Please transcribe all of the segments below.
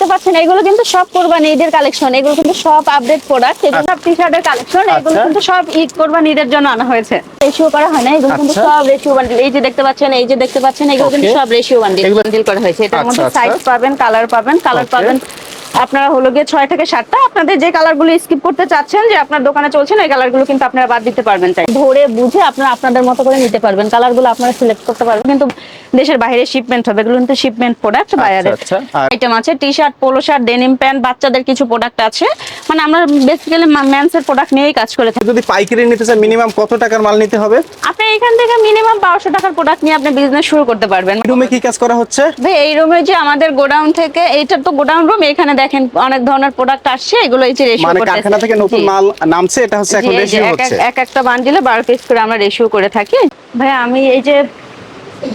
দেখতে পাচ্ছেন এগুলো কিন্তু সব কোরবানি ঈদের কালেকশন এগুলো কিন্তু সব আপডেট প্রোডাক্ট এগুলো সব টি শার্টের কালেকশন এগুলো আচ্ছা। কিন্তু সব ঈদ কোরবানি ঈদের জন্য আনা হয়েছে রেশিও করা হয় না এগুলো কিন্তু আচ্ছা। সব রেশিও বান্ডিল এই যে দেখতে পাচ্ছেন এই যে দেখতে পাচ্ছেন এগুলো কিন্তু সব রেশিও বান্ডিল বান্ডিল করা হয়েছে এটার আচ্ছা, মধ্যে আচ্ছা। সাইজ পাবেন কালার পাবেন কালার পাবেন আপনারা হলো গিয়ে ছয় থেকে সাতটা। আপনাদের যে কালারগুলো স্কিপ করতে চাচ্ছেন যে আপনার দোকানে চলছে না এই কালারগুলো কিন্তু আপনারা বাদ দিতে পারবেন চাই ধরে বুঝে আপনারা আপনাদের মতো করে নিতে পারবেন। কালারগুলো আপনারা সিলেক্ট করতে পারবেন। কিন্তু দেশের বাইরে শিপমেন্ট হবে। এগুলো কিন্তু শিপমেন্ট প্রোডাক্ট বাইরে। আচ্ছা, আইটেম আছে T shirt polo shirt denim pant বাচ্চাদের কিছু প্রোডাক্ট আছে। মানে আমরা বেসিক্যালি মেন্স এর প্রোডাক্ট নিয়েই কাজ করে থাকি। যদি পাইকারি নিতে চান মিনিমাম কত টাকার মাল নিতে হবে? আপনি এখান থেকে মিনিমাম বারোশো টাকার প্রোডাক্ট নিয়ে আপনি বিজনেস শুরু করতে পারবেন। রুমে কি কাজ করা হচ্ছে? ভাই এই রুমে যে আমাদের গোডাউন থেকে এইটা তো গোডাউন রুম এখানে দেখেন অনেক ধরনের প্রোডাক্ট আসছে এগুলো এই যে রেশিও মানে কারখানা থেকে নতুন মাল নামছে এটা হচ্ছে এখন রেশিও হচ্ছে। এক একটা বান্ডিলে বারো পিস করে আমরা রেশিও করে থাকি। ভাই আমি এই যে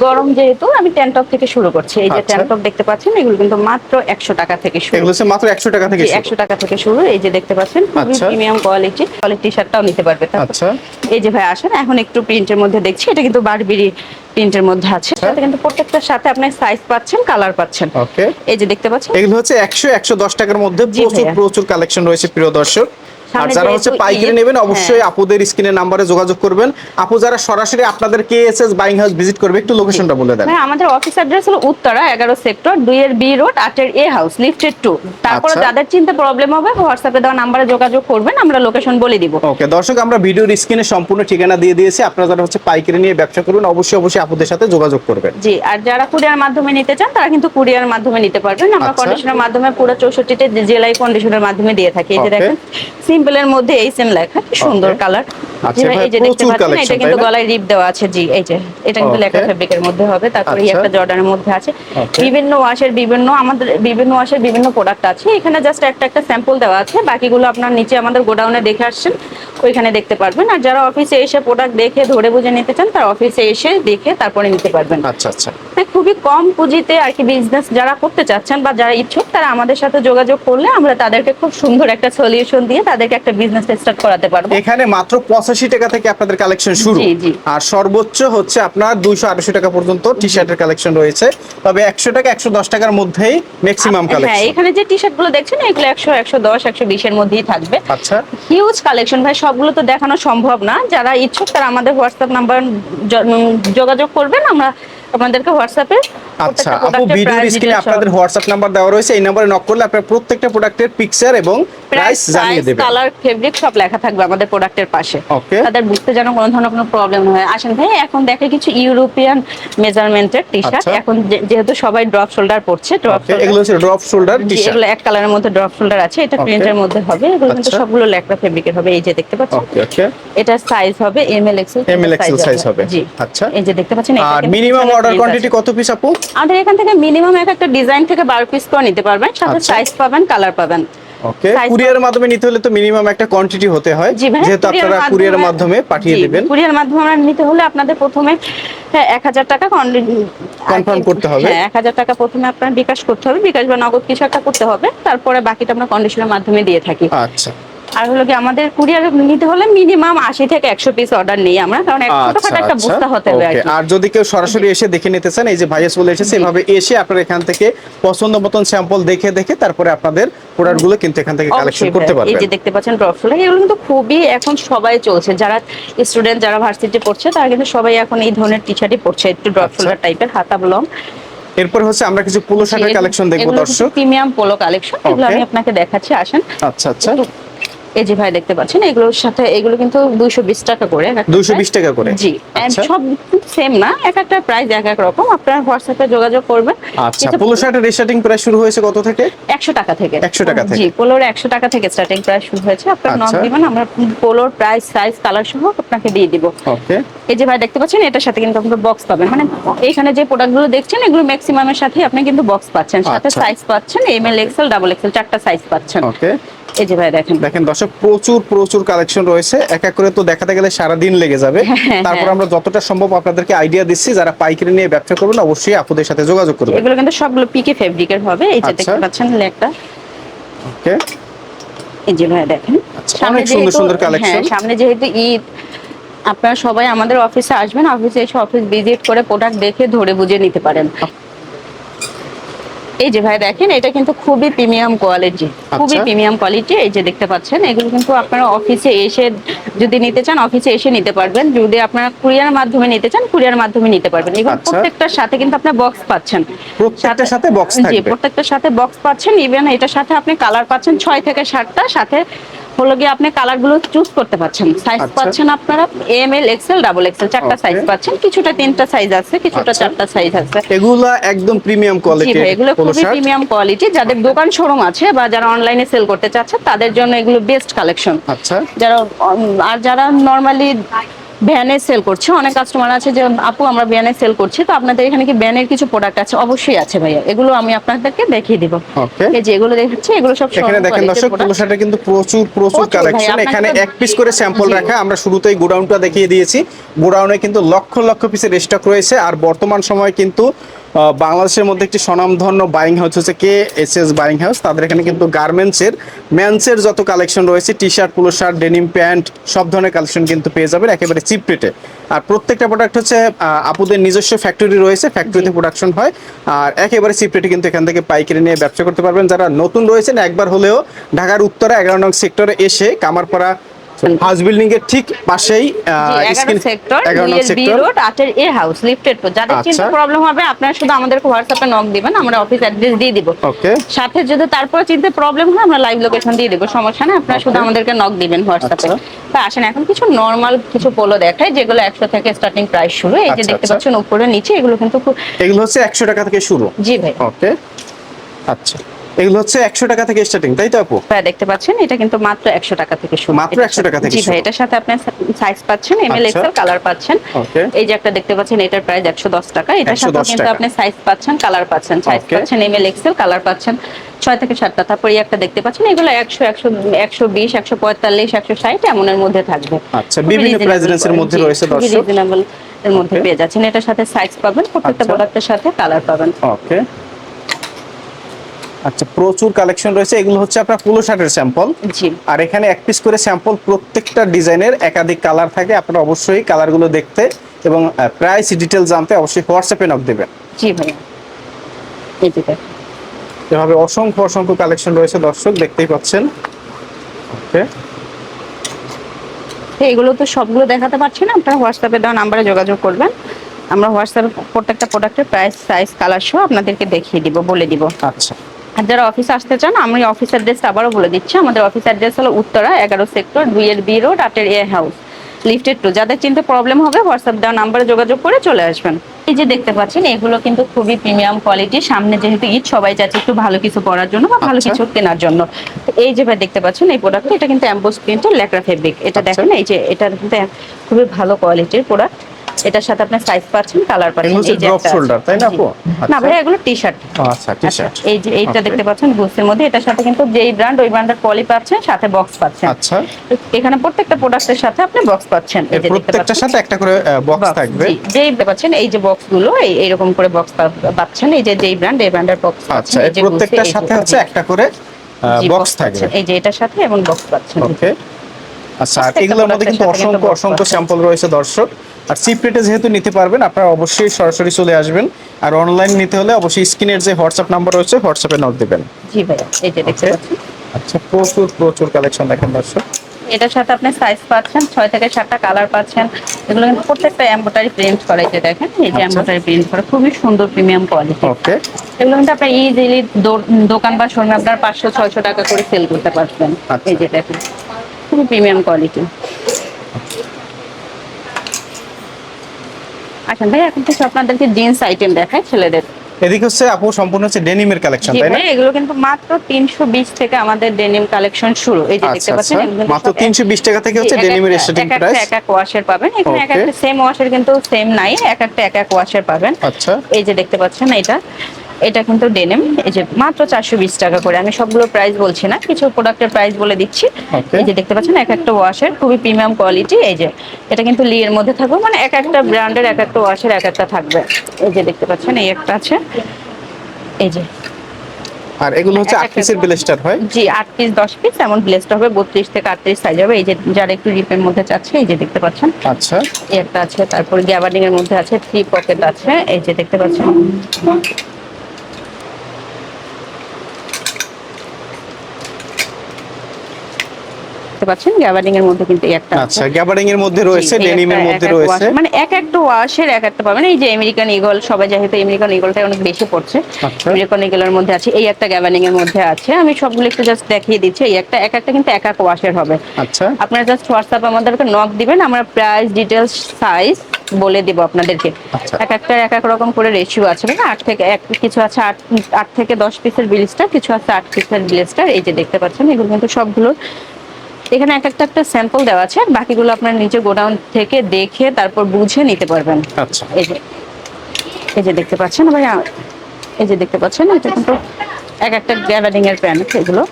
গরম যেহেতু আমি টপ থেকে শুরু করছি। এই যে আচ্ছা। টপ দেখতে পাচ্ছেন এগুলো কিন্তু মাত্র একশো টাকা থেকে শুরু। এগুলো মাত্র একশো টাকা থেকে। একশো টাকা থেকে শুরু। এই যে দেখতে পাচ্ছেন খুবই আচ্ছা। প্রিমিয়াম কোয়ালিটি কোয়ালিটি টি শার্টটাও নিতে পারবে। আচ্ছা। এই যে ভাই আসেন এখন একটু প্রিন্টের মধ্যে দেখছি এটা কিন্তু বারবিরি প্রিন্টের মধ্যে আছে। তাতে কিন্তু প্রত্যেকটার সাথে আপনি সাইজ পাচ্ছেন কালার পাচ্ছেন। ওকে এই যে দেখতে পাচ্ছেন। এগুলো হচ্ছে একশো একশো দশ টাকার মধ্যে প্রচুর প্রচুর কালেকশন রয়েছে প্রিয় দর্শক। আর যারা হচ্ছে পাইকারি নেবেন অবশ্যই হ্যাঁ। আপুদের স্ক্রিনের নাম্বারে যোগাযোগ করবেন। আপু যারা সরাসরি আপনাদের কেএসএস বাইং হাউস ভিজিট করবে একটু লোকেশনটা বলে দেন। আমাদের অফিস অ্যাড্রেস হলো উত্তরা এগারো সেক্টর দুই এর বি রোড আটের এ হাউস লিফটেড টু তারপরে আচ্ছা। যাদের চিন্তা প্রবলেম হবে হোয়াটসঅ্যাপে দেওয়া নাম্বারে যোগাযোগ করবেন আমরা লোকেশন বলে দিব। ওকে দর্শক আমরা ভিডিওর স্ক্রিনে সম্পূর্ণ ঠিকানা দিয়ে দিয়েছি। আপনারা যারা হচ্ছে পাইকারি নিয়ে ব্যবসা করবেন অবশ্যই অবশ্যই আপুদের সাথে যোগাযোগ করবেন। জি আর যারা কুরিয়ার মাধ্যমে নিতে চান তারা কিন্তু কুরিয়ার মাধ্যমে নিতে পারবেন। আমরা আচ্ছা। কন্ডিশনের মাধ্যমে পুরো চৌষট্টিতে জেলায় কন্ডিশনের মাধ্যমে দিয়ে থাকি। এই যে. দেখেন সিম্পলের মধ্যে এই সেম লেখা কি সুন্দর কালার আচ্ছা, এই যে দেখতে পাচ্ছেন এটা কিন্তু গলায় রিপ দেওয়া আছে জি এই যে এটা কিন্তু লেখা ফেব্রিকের মধ্যে হবে তারপরে এই আচ্ছা। একটা জর্ডানের মধ্যে আছে। বিভিন্ন ওয়াশের বিভিন্ন আমাদের বিভিন্ন ওয়াশের বিভিন্ন প্রোডাক্ট আছে। এখানে জাস্ট একটা একটা স্যাম্পল দেওয়া আছে বাকিগুলো আপনার নিচে আমাদের গোডাউনে দেখে আসছেন ওইখানে দেখতে পারবেন। আর যারা অফিসে এসে প্রোডাক্ট দেখে ধরে বুঝে নিতে চান তারা অফিসে এসে দেখে তারপরে নিতে পারবেন। আচ্ছা আচ্ছা। খুবই কম পুঁজিতে আর কি বিজনেস যারা করতে চাচ্ছেন বা যারা ইচ্ছুক তারা আমাদের সাথে যোগাযোগ করলে আমরা তাদেরকে খুব সুন্দর একটা সলিউশন দিয়ে তাদেরকে একটা বিজনেস স্টার্ট করাতে পারব। এখানে মাত্র পঁচাশি টাকা থেকে আপনাদের কালেকশন শুরু। আর সর্বোচ্চ হচ্ছে আপনার দুইশো আড়াইশো টাকা পর্যন্ত টি শার্টের কালেকশন রয়েছে। তবে একশো টাকা একশো দশ টাকার মধ্যেই ম্যাক্সিমাম হ্যাঁ কালেকশন এখানে যে টি শার্টগুলো দেখছেন এগুলো একশো একশো দশ একশো বিশের মধ্যেই থাকবে। আচ্ছা। হিউজ কালেকশন ভাই সবগুলো তো দেখানো সম্ভব না। যারা ইচ্ছুক তারা আমাদের হোয়াটসঅ্যাপ নাম্বার যোগাযোগ করবেন। আমরা আপনাদেরকে হোয়াটসঅ্যাপে আচ্ছা আপু ভিডিওর স্ক্রিনে আপনাদের হোয়াটসঅ্যাপ নাম্বার দেওয়া রয়েছে এই নাম্বারে নক করলে আপনার প্রত্যেকটা প্রোডাক্টের পিকচার এবং প্রাইস জানিয়ে দেবেন কালার ফেব্রিক সব লেখা থাকবে আমাদের প্রোডাক্টের পাশে Okay. তাদের বুঝতে যেন কোনো ধরনের কোনো প্রবলেম না হয় আসেন ভাই এখন দেখে কিছু ইউরোপিয়ান মেজারমেন্টের টি শার্ট আচ্ছা। এখন যেহেতু সবাই ড্রপ শোল্ডার পড়ছে ড্রপ এগুলো হচ্ছে ড্রপ শোল্ডার টি শার্ট এগুলো এক কালারের মধ্যে ড্রপ শোল্ডার আছে এটা. প্রিন্টের মধ্যে হবে এগুলো কিন্তু আচ্ছা। সবগুলো ল্যাকড়া ফেব্রিকের হবে এই যে দেখতে পাচ্ছেন ওকে ওকে এটা সাইজ হবে M L XL ML XL size হবে। জি আচ্ছা। এই যে দেখতে পাচ্ছেন এটা আর মিনিমাম অর্ডার কোয়ান্টিটি কত পিস আপু? আমাদের এখান থেকে মিনিমাম এক একটা ডিজাইন থেকে বারো পিস করে নিতে পারবেন সাথে আচ্ছা। সাইজ পাবেন কালার পাবেন। ওকে কুরিয়ারের মাধ্যমে নিতে হলে তো মিনিমাম একটা কোয়ান্টিটি হতে হয়। যেহেতু আপনারা কুরিয়ারের মাধ্যমে পাঠিয়ে দিবেন। কুরিয়ার মাধ্যমে আমরা নিতে হলে আপনাদের প্রথমে হ্যাঁ এক হাজার টাকা Confirm করতে হবে। হ্যাঁ এক হাজার টাকা প্রথমে আপনার বিকাশ করতে হবে। বিকাশ বা নগদ কিছু একটা করতে হবে। তারপরে বাকিটা আমরা কন্ডিশনের মাধ্যমে দিয়ে থাকি। আচ্ছা। আর হলো কি আমাদের কুরিয়ার নিতে হলে মিনিমাম আশি থেকে একশো পিস অর্ডার নেই আমরা কারণ আচ্ছা ছোটখাটো একটা আচ্ছা। বুঝতে হতে হবে আর যদি কেউ সরাসরি এসে দেখে নিতে চান এই যে ভাইয়া চলে এসেছে এভাবে এসে আপনারা এখান থেকে পছন্দ মতন স্যাম্পল দেখে দেখে তারপরে আপনাদের প্রোডাক্টগুলো কিন্তু এখান থেকে কালেকশন করতে ভাই। এই যে দেখতে পাচ্ছেন ড্রপ ফুল এগুলো কিন্তু খুবই এখন সবাই চলছে। যারা স্টুডেন্ট যারা ভার্সিটি পড়ছে তারা কিন্তু সবাই এখন এই ধরনের টি শার্টই পড়ছে একটু ড্রপ আচ্ছা। টাইপের হাতা লং এরপর হচ্ছে আমরা কিছু পোলো শার্টের কালেকশন দেখব দর্শক। প্রিমিয়াম পোলো কালেকশন এগুলো আমি আপনাকে দেখাচ্ছি আসেন। আচ্ছা আচ্ছা। এই যে ভাই দেখতে পাচ্ছেন এগুলোর সাথে এগুলো কিন্তু দুইশো বিশ টাকা করে দুইশো। বিশ টাকা করে? জি আচ্ছা। সব সেম না এক একটা প্রাইস এক এক রকম। আপনার হোয়াটসঅ্যাপে যোগাযোগ করবেন। আচ্ছা পোলো শার্টের রেশার্টিং প্রাইস শুরু হয়েছে কত থেকে? একশো টাকা থেকে। 100 টাকা থেকে। জি পোলোর একশো টাকা থেকে স্টার্টিং প্রাইস শুরু হয়েছে। আপনার নক আচ্ছা। দিবেন আমরা পোলোর প্রাইস সাইজ কালার সহ আপনাকে দিয়ে দিব। ওকে এই যে ভাই দেখতে পাচ্ছেন এটার সাথে কিন্তু আপনার বক্স পাবেন। মানে এখানে যে প্রোডাক্টগুলো দেখছেন এগুলো ম্যাক্সিমামের সাথে আপনি কিন্তু বক্স পাচ্ছেন। সাথে আচ্ছা। সাইজ পাচ্ছেন M L XL double XL চারটা সাইজ পাচ্ছেন। ওকে এই যে ভাই দেখেন। দেখেন দর্শক প্রচুর প্রচুর কালেকশন রয়েছে। এক এক করে তো দেখাতে গেলে সারা দিন লেগে যাবে। হ্যাঁ, তারপর আমরা যতটা সম্ভব আপনাদেরকে আইডিয়া দিচ্ছি যারা পাইকারি নিয়ে ব্যবসা করবেন অবশ্যই আপুদের সাথে যোগাযোগ করবেন। এগুলো কিন্তু সবগুলো পিকে ফেব্রিকের হবে। এই যে আচ্ছা। দেখতে পাচ্ছেন লেগটা ওকে। এই যে ভাই দেখেন। আচ্ছা, সামনে সুন্দর সুন্দর। হ্যাঁ, সামনে যেহেতু ঈদ আপনারা সবাই আমাদের অফিসে আসবেন। অফিসে এসে অফিস ভিজিট করে প্রোডাক্ট দেখে ধরে বুঝে নিতে পারেন। এই যে ভাই দেখেন এটা কিন্তু খুবই প্রিমিয়াম কোয়ালিটি খুবই আচ্ছা। প্রিমিয়াম কোয়ালিটি এই যে দেখতে পাচ্ছেন এগুলো কিন্তু আপনারা অফিসে এসে যদি নিতে চান অফিসে এসে নিতে পারবেন যদি আপনারা কুরিয়ার মাধ্যমে নিতে চান কুরিয়ার মাধ্যমে নিতে পারবেন এবং আচ্ছা। প্রত্যেকটার সাথে কিন্তু আপনার বক্স পাচ্ছেন প্রত্যেকটার সাথে বক্স জি থাকবে। প্রত্যেকটার সাথে বক্স পাচ্ছেন ইভেন এটার সাথে আপনি কালার পাচ্ছেন ছয় থেকে সাতটা সাথে হলো গিয়ে আপনি কালারগুলো চুজ করতে পারছেন। সাইজ আচ্ছা। পাচ্ছেন আপনারা M L XL double XL চারটা সাইজ পাচ্ছেন। কিছুটা তিনটা সাইজ আছে কিছুটা আচ্ছা। চারটা সাইজ আছে। এগুলো একদম প্রিমিয়াম কোয়ালিটি এগুলো খুবই প্রিমিয়াম কোয়ালিটি যাদের দোকান শোরুম আছে বা যারা অনলাইনে সেল করতে চাচ্ছে তাদের জন্য এগুলো বেস্ট কালেকশন আচ্ছা। যারা আর যারা নরমালি ভ্যানে সেল করছে। অনেক কাস্টমার আছে যে আপু আমরা ভ্যানে সেল করছি। তো আপনাদের এখানে কি ভ্যানের কিছু প্রোডাক্ট আছে? অবশ্যই আছে ভাইয়া। এগুলো আমি আপনাদেরকে দেখিয়ে দিব। ওকে এই যে এগুলো দেখাচ্ছি এগুলো সব এখানে দেখেন দর্শক পোশাকটা কিন্তু প্রচুর প্রচুর কালেকশন এখানে এক পিস করে স্যাম্পল রাখা। আমরা শুরুতেই গোডাউনটা দেখিয়ে দিয়েছি। গোডাউনে কিন্তু লক্ষ লক্ষ পিসের স্টক রয়েছে। আর বর্তমান সময়ে কিন্তু বাংলাদেশের মধ্যে একটি স্বনামধন্য বাইং হাউস হচ্ছে K S S buying house তাদের এখানে কিন্তু গার্মেন্টসের মেন্সের যত কালেকশন রয়েছে T shirt polo shirt denim pant সব ধরনের কালেকশন কিন্তু পেয়ে যাবেন একেবারে চিপ রেটে আর প্রত্যেকটা প্রোডাক্ট হচ্ছে আপুদের নিজস্ব ফ্যাক্টরি রয়েছে ফ্যাক্টরিতে প্রোডাকশন হয়। আর একেবারে চিপ রেটে কিন্তু এখান থেকে পাইকারি নিয়ে ব্যবসা করতে পারবেন। যারা নতুন রয়েছেন, একবার হলেও ঢাকার উত্তরে, এগারো নং সেক্টরে এসে কামারপাড়া হাউস বিল্ডিং এর ঠিক পাশেই স্ক্রিন- সেক্টর এগারো নং বি সেক্টর রোড আটের এ হাউস লিফটেড তো যাদের চিন্তা আচ্ছা। প্রবলেম হবে আপনারা শুধু আমাদেরকে হোয়াটসঅ্যাপে নক দিবেন আমরা অফিস অ্যাড্রেস দিয়ে দিব। ওকে সাথে যদি তারপর চিনতে প্রবলেম হয় আমরা লাইভ লোকেশন দিয়ে দেবো সমস্যা নেই আপনারা শুধু আমাদেরকে নক দিবেন হোয়াটসঅ্যাপে আচ্ছা। তা আসেন এখন কিছু নরমাল কিছু পোলো দেখাই যেগুলো একশো থেকে স্টার্টিং প্রাইস শুরু এই যে আচ্ছা, দেখতে। পাচ্ছেন উপরে নিচে এগুলো কিন্তু খুব এগুলো হচ্ছে একশো টাকা থেকে শুরু। জি ভাই। ওকে আচ্ছা। এগুলো হচ্ছে একশো টাকা থেকে স্টার্টিং তাই তো আপু? ভাই দেখতে পাচ্ছেন এটা কিন্তু মাত্র একশো টাকা থেকে শুরু। মাত্র 100 টাকা থেকে জি ভাই। এটার সাথে আপনি সাইজ পাচ্ছেন এম এল আচ্ছা। এক্সেল কালার পাচ্ছেন। ওকে এই যে একটা দেখতে পাচ্ছেন এটার প্রাইস একশো দশ টাকা। এটার সাথে কিন্তু আপনি সাইজ পাচ্ছেন কালার পাচ্ছেন। সাইজ পাচ্ছেন এম এল এক্সেল কালার পাচ্ছেন ছয় থেকে সাতটা। তারপর এই একটা দেখতে পাচ্ছেন এগুলো একশো একশো একশো বিশ একশো পঁয়তাল্লিশ একশো ষাট এমনের মধ্যে থাকবে। আচ্ছা, বিভিন্ন range এর মধ্যে রয়েছে দর্শক। রিজনেবল এর মধ্যে পেয়ে যাচ্ছেন। এটার সাথে সাইজ পাবেন প্রত্যেকটা আচ্ছা। প্রোডাক্টের সাথে কালার পাবেন। ওকে আচ্ছা প্রচুর কালেকশন রয়েছে। এগুলো হচ্ছে আপনার পোলো শার্টের স্যাম্পল জি। আর এখানে এক পিস করে স্যাম্পল প্রত্যেকটা ডিজাইনের একাধিক কালার থাকে। আপনারা অবশ্যই কালারগুলো দেখতে এবং প্রাইস ডিটেল জানতে অবশ্যই হোয়াটসঅ্যাপে নক দেবেন। জি দেখেন। এভাবে অসংখ্য অসংখ্য কালেকশন রয়েছে দর্শক দেখতেই পাচ্ছেন। ওকে এগুলো তো সবগুলো দেখাতে পারছি না আপনারা হোয়াটসঅ্যাপে দেওয়া নাম্বারে যোগাযোগ করবেন। আমরা হোয়াটসঅ্যাপে প্রত্যেকটা প্রোডাক্টের প্রাইস সাইজ কালার সহ আপনাদেরকে দেখিয়ে দিব বলে দিব। আচ্ছা। যারা অফিসে আসতে চান আমি অফিস অ্যাড্রেসটা আবারও বলে দিচ্ছি। আমাদের অফিস অ্যাড্রেস হলো উত্তরা এগারো সেক্টর দুই এর বি রোড আটের এ হাউস লিফটেড টু যাদের চিনতে প্রবলেম হবে হোয়াটসঅ্যাপ দেওয়া নাম্বারে যোগাযোগ করে চলে আসবেন। এই যে দেখতে পাচ্ছেন এগুলো কিন্তু খুবই প্রিমিয়াম কোয়ালিটি সামনে যেহেতু ঈদ সবাই চাচ্ছে একটু ভালো কিছু পরার জন্য বা ভালো আচ্ছা। কিছু কেনার জন্য। এই যে ভাই দেখতে পাচ্ছেন এই প্রোডাক্টটা এটা কিন্তু অ্যাম্বোস প্রিন্টের লেকরা ফেব্রিক এটা আচ্ছা। দেখেন এই যে এটা কিন্তু খুবই ভালো কোয়ালিটির প্রোডাক্ট এটার সাথে আপনি সাইজ পাচ্ছেন কালার পাচ্ছেন এই যে আছে। তাই না। আপু? না আচ্ছা। ভাই এগুলো টি শার্ট আচ্ছা টি শার্ট আচ্ছা, এই যে এইটা দেখতে পাচ্ছেন বুসের মধ্যে। এটার সাথে কিন্তু যেই ব্র্যান্ড ওই ব্র্যান্ডের পলি পাচ্ছেন সাথে বক্স পাচ্ছেন। আচ্ছা। এখানে প্রত্যেকটা প্রোডাক্টের সাথে আপনি বক্স পাচ্ছেন। এই যে দেখতে প্রত্যেকটার সাথে একটা করে বক্স থাকবে। যেই পাচ্ছেন এই যে বক্সগুলো এই এইরকম করে বক্স পাচ্ছেন। এই যে যেই ব্র্যান্ড এই ব্র্যান্ডের বক্স আচ্ছা প্রত্যেকটার সাথে হচ্ছে একটা করে বক্স থাকবে। এই যে এটার সাথে এবং বক্স পাচ্ছেন। ওকে আচ্ছা আর এগুলোর মধ্যে কিন্তু অসংখ্য অসংখ্য স্যাম্পল রয়েছে দর্শক। আর চিপ রেটে যেহেতু নিতে পারবেন আপনারা অবশ্যই সরাসরি চলে আসবেন। আর অনলাইন নিতে হলে অবশ্যই স্ক্রিনের যে হোয়াটসঅ্যাপ নাম্বার রয়েছে হোয়াটসঅ্যাপে নোট দেবেন। জি ভাইয়া এই যে দেখতে পাচ্ছেন আচ্ছা প্রচুর প্রচুর কালেকশন দেখেন দর্শক। এটার সাথে আপনি সাইজ পাচ্ছেন ছয় থেকে সাতটা কালার পাচ্ছেন। এগুলো কিন্তু প্রত্যেকটা এম্বোটারি প্রিন্ট করা যে দেখেন এই যে আচ্ছা। এম্বোটারি প্রিন্ট করা খুবই সুন্দর প্রিমিয়াম কোয়ালিটি ওকে এগুলো কিন্তু আপনার ইজিলি দোকান বা শোরুমে আপনার পাঁচশো ছয়শো টাকা করে সেল করতে পারবেন। আচ্ছা। এই যে দেখেন। খুবই প্রিমিয়াম কোয়ালিটি আচ্ছা ভাই এখন কিছু আপনাদেরকে জিন্স আইটেম দেখায় ছেলেদের। এদিকে হচ্ছে আপু সম্পূর্ণ হচ্ছে ডেনিমের কালেকশন তাই না? এগুলো কিন্তু মাত্র তিনশো বিশ থেকে আমাদের ডেনিম কালেকশন শুরু। এই যে দেখতে আচ্ছা পাচ্ছেন আচ্ছা। মাত্র সব এক- তিনশো বিশ টাকা থেকে হচ্ছে ডেনিমের স্টার্টিং প্রাইস এক এক ওয়াশের পাবেন। এখানে এক একটা সেম ওয়াশের কিন্তু সেম নাই এক একটা এক এক ওয়াশের পাবেন। আচ্ছা। এই যে দেখতে পাচ্ছেন এটা এটা কিন্তু ডেনিম এই যে মাত্র চারশো বিশ টাকা করে। আমি সবগুলো প্রাইস বলছি না কিছু প্রোডাক্টের প্রাইস বলে দিচ্ছি। এই যে দেখতে পাচ্ছেন এক একটা ওয়াশের খুবই প্রিমিয়াম কোয়ালিটি এই যে। এটা কিন্তু লি এর মধ্যে থাকবে মানে এক একটা ব্র্যান্ডের এক একটা ওয়াশের এক একটা থাকবে। এই যে দেখতে পাচ্ছেন এই একটা আছে। এই যে। আর এগুলো হচ্ছে এক আট একটা- পিসের ব্লেস্টার হয়? জি আট পিস দশ পিস এমন ব্লেসড হবে বত্রিশ থেকে আটত্রিশ সাইজ হবে। এই যে যারা একটু রিপের মধ্যে চাচ্ছে এই যে দেখতে পাচ্ছেন। আচ্ছা। এই একটা আছে তারপর গ্যাবার্ডিং এর মধ্যে আছে থ্রি পকেট আছে। এই যে দেখতে পাচ্ছেন। দেখতে পাচ্ছেন গ্যাবার্ডিং এর মধ্যে কিন্তু একটা আচ্ছা গ্যাবারিং এর মধ্যে রয়েছে ডেনিমের একটা- মধ্যে রয়েছে। মানে এক একটা ওয়াশের এক একটা পাবেন। এই যে আমেরিকান ইগল সবাই যেহেতু আমেরিকান ইগলটা অনেক বেশি পড়ছে আচ্ছা। আমেরিকান ইগলের মধ্যে আছে এই একটা গ্যাবার্ডিং এর মধ্যে আছে। আমি সবগুলো একটু জাস্ট দেখিয়ে দিচ্ছি এই একটা এক একটা কিন্তু এক এক ওয়াশের হবে। আচ্ছা। আপনারা জাস্ট হোয়াটসঅ্যাপ আমাদেরকে নক দিবেন আমরা প্রাইস ডিটেলস সাইজ বলে দেব আপনাদেরকে। আচ্ছা। এক একটা এক এক রকম করে রেশিও আছে মানে আট থেকে এক কিছু আছে আট আট থেকে দশ পিসের বিলিস্টার কিছু আছে আট পিসের বিলিস্টার এই যে দেখতে পাচ্ছেন এগুলো কিন্তু সবগুলো এখানে এক একটা একটা স্যাম্পল দেওয়া আছে বাকিগুলো আপনার নিচে গোডাউন থেকে দেখে তারপর বুঝে নিতে পারবেন। আচ্ছা। এই যে এই যে দেখতে পাচ্ছেন ভাই এই যে দেখতে পাচ্ছেন এটা কিন্তু এক একটা গ্যালারিং এর প্যান এগুলো।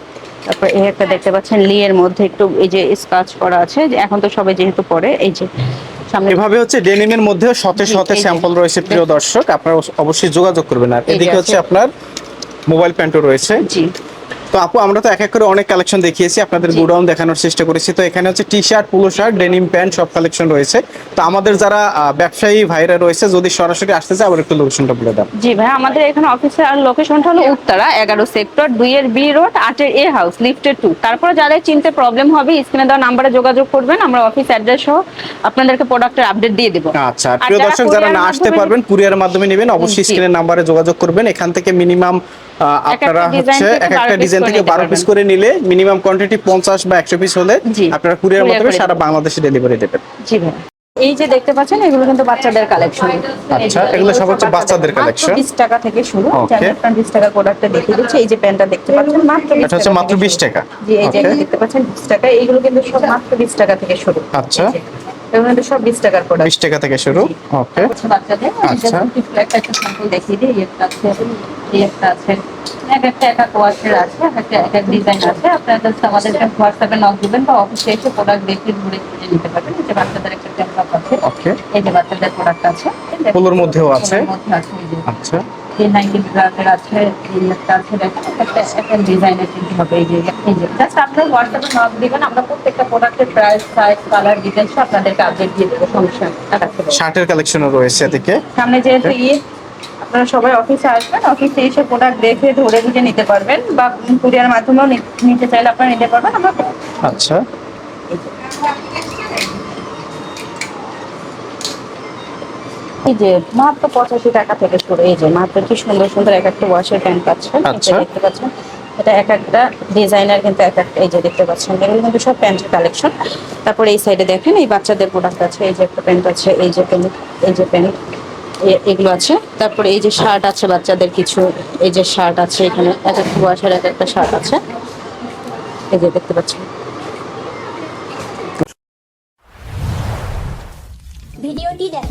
তারপর এই একটা দেখতে পাচ্ছেন লি এর মধ্যে একটু এই যে স্কাচ করা আছে যে এখন তো সবাই যেহেতু পরে এই যে এভাবে হচ্ছে ডেনিমের মধ্যে শতে জি, শতে স্যাম্পল রয়েছে প্রিয় দর্শক। আপনারা অবশ্যই যোগাযোগ করবেন। আর এদিকে হচ্ছে আপনার মোবাইল প্যান্টও রয়েছে। জি। তো আপু আমরা তো এক এক করে অনেক কালেকশন দেখিয়েছি আপনাদের গোডাউন দেখানোর চেষ্টা করেছি। তো এখানে হচ্ছে T shirt polo shirt denim pant সব কালেকশন রয়েছে। তো আমাদের যারা ব্যবসায়ী ভাইরা রয়েছে যদি সরাসরি আসতে চায় আবার একটু লোকেশনটা বলে দেন জি ভাই আমাদের এখানে অফিসের আর লোকেশনটা হলো উত্তরা এগারো সেক্টর দুই এর বি রোড আটের এ হাউস লিফটের টু তারপরে যাদের চিনতে প্রবলেম হবে স্ক্রিনে দেওয়া নাম্বারে যোগাযোগ করবেন আমরা অফিস অ্যাড্রেস সহ আপনাদেরকে প্রোডাক্টের আপডেট দিয়ে দেবো। আচ্ছা প্রিয় দর্শক যারা না আসতে পারবেন কুরিয়ারের মাধ্যমে নেবেন অবশ্যই। স্ক্রিনের নাম্বারে যোগাযোগ করবেন। এখান থেকে মিনিমাম আপনারা হচ্ছে এক একটা ডিজাইন থেকে বারো পিস করে নিলে মিনিমাম কোয়ান্টিটি পঞ্চাশ বা একশো পিস হলে আপনারা কুরিয়ার মাধ্যমে সারা বাংলাদেশে ডেলিভারি দেবেন। জি ভাই। এই যে দেখতে পাচ্ছেন এগুলো কিন্তু বাচ্চাদের কালেকশন আচ্ছা, এগুলো সব হচ্ছে বাচ্চাদের collection? বিশ টাকা থেকে শুরু. আমি আপনার বিশ টাকা প্রোডাক্টটা দেখিয়ে দিচ্ছি। এই যে প্যান্টটা দেখতে পাচ্ছেন মাত্র 20 এটা হচ্ছে টাকা মাত্র 20 টাকা। জি এই যে দেখতে পাচ্ছেন বিশ টাকা। এইগুলো কিন্তু সব মাত্র বিশ টাকা থেকে শুরু। আচ্ছা। সব বিশ টাকার প্রোডাক্ট টাকা থেকে শুরু। ওকে বাচ্চাদের আচ্ছা। একটা একটা স্যাম্পল দেখিয়ে দিই এই আছে একটা আছে। এক একটা এক এক ওয়াশের আছে এক একটা এক এক ডিজাইন আছে। আপনারা জাস্ট আমাদেরকে হোয়াটসঅ্যাপে নক দিবেন বা অফিসে এসে প্রোডাক্ট দেখে ঘুরে ঘুরে নিতে পারবেন। এই যে বাচ্চাদের একটা ট্যাম্পাপ আছে। ওকে এই যে বাচ্চাদের প্রোডাক্ট আছে। এই মধ্যেও আছে। এই যে আছে একটা আছে একটা ডিজাইনের কিনতে হবে এই যে এই যে। জাস্ট আপনার হোয়াটসঅ্যাপে নক দিবেন আমরা প্রত্যেকটা প্রোডাক্টের প্রাইস সাইজ কালার ডিটেলস আপনাদেরকে আপডেট দিয়ে দেবো সমস্যা নেই। রাখতে পারবেন। শার্টের কালেকশনও রয়েছে এদিকে। সামনে যেহেতু ঈদ আপনারা সবাই অফিসে আসবেন অফিসে এসে প্রোডাক্ট দেখে ধরে বুঝে নিতে পারবেন বা কুরিয়ার মাধ্যমেও নিতে চাইলে আপনারা নিতে পারবেন আমরা আচ্ছা। এই যে মাত্র পঁচাশি টাকা থেকে শুরু এই যে মাত্র কি সুন্দর সুন্দর এক একটা ওয়াশের প্যান্ট পাচ্ছেন আচ্ছা। দেখতে পাচ্ছেন এটা এক একটা ডিজাইনার কিন্তু এক একটা এই যে দেখতে পাচ্ছেন এগুলো কিন্তু সব প্যান্টের কালেকশন তারপরে এই সাইডে দেখেন এই বাচ্চাদের প্রোডাক্ট আছে এই যে একটা প্যান্ট আছে এই যে প্যান্ট এই যে প্যান্ট এগুলো আছে তারপরে এই যে শার্ট আছে বাচ্চাদের কিছু এই যে শার্ট আছে এখানে এক একটা ওয়াশের এক একটা শার্ট আছে এই যে দেখতে পাচ্ছেন